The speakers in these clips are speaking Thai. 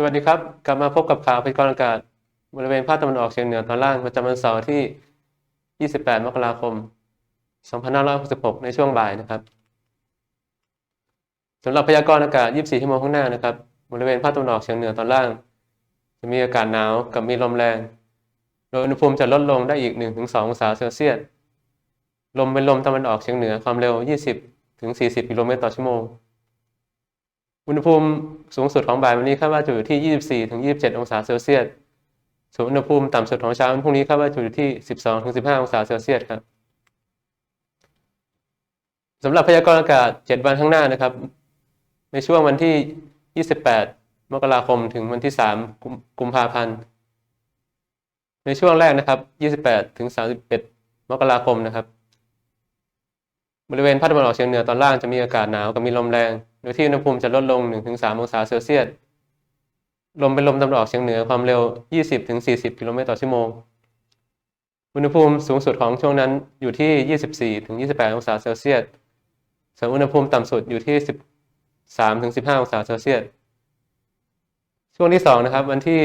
สวัสดีครับ กลับมาพบกับข่าวพยากรณ์อากาศ บริเวณภาคตะวันออกเฉียงเหนือตอนล่างประจำวันเสาร์ที่ 28 มกราคม 2566 ในช่วงบ่ายนะครับสำหรับพยากรณ์อากาศ 24 ชั่วโมงข้างหน้านะครับ บริเวณภาคตะวันออกเฉียงเหนือตอนล่าง จะมีอากาศหนาวกับมีลมแรง โดยอุณหภูมิจะลดลงได้อีก 1-2 องศาเซลเซียส ลมเป็นลมตะวันออกเฉียงเหนือความเร็ว 20-40 กิโลเมตรต่อชั่วโมง อุณหภูมิสูงสุดของบ่ายวันนี้คาดว่าจะอยู่ที่ 24 ถึง 27 องศาเซลเซียส ส่วนอุณหภูมิต่ำสุดของเช้าวันพรุ่งนี้คาดว่าจะอยู่ที่ 12 ถึง 15 องศาเซลเซียสครับสำหรับพยากรณ์อากาศ 7 วันข้างหน้านะครับ ในช่วงวันที่ 28 มกราคม ถึงวันที่ 3 กุมภาพันธ์ ในช่วงแรกนะครับ 28 ถึง 31 มกราคมนะครับ บริเวณภาคตะวันออกเฉียงเหนือตอนล่างจะมีอากาศหนาวกับมีลมแรง โดยที่อุณหภูมิจะลดลง 1-3 องศาเซลเซียส ลมเป็นลมตะวันออกเฉียงเหนือความเร็ว 20-40 กิโลเมตรต่อชั่วโมง อุณหภูมิสูงสุดของช่วงนั้นอยู่ที่ 24-28 องศาเซลเซียส ส่วนอุณหภูมิต่ำสุดอยู่ที่ 13-15 องศาเซลเซียส ช่วงที่ 2 นะครับ วันที่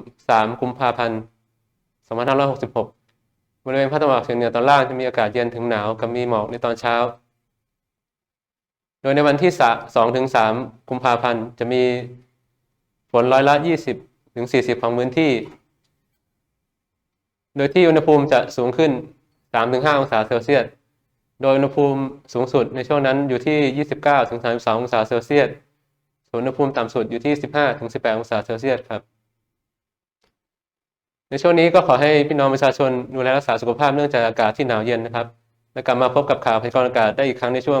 1-3 กุมภาพันธ์ 2566 บริเวณภาคตะวันออกเฉียงเหนือตอนล่างจะมีอากาศเย็นถึงหนาวกับมีหมอกในตอนเช้า โดยในวันที่2ถึง3กุมภาพันธ์จะมีฝนร้อยละ20ถึง40ของพื้นที่ โดยที่อุณหภูมิจะสูงขึ้น3-5องศาเซลเซียส โดยอุณหภูมิสูงสุดในช่วงนั้นอยู่ที่29ถึง32ององศาเซลเซียสส่วนอุณหภูมิต่ำสุดอยู่ที่15ถึง18องศาเซลเซียสครับ ในช่วงนี้ก็ขอให้พี่น้องประชาชนดูแลรักษาสุขภาพเนื่องจากอากาศที่หนาวเย็นนะครับ และกลับมาพบกับข่าวพยากรณ์อากาศได้อีกครั้งในช่วง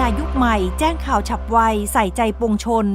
นายุคใหม่แจ้งข่าวฉับไวใส่ใจปวงชน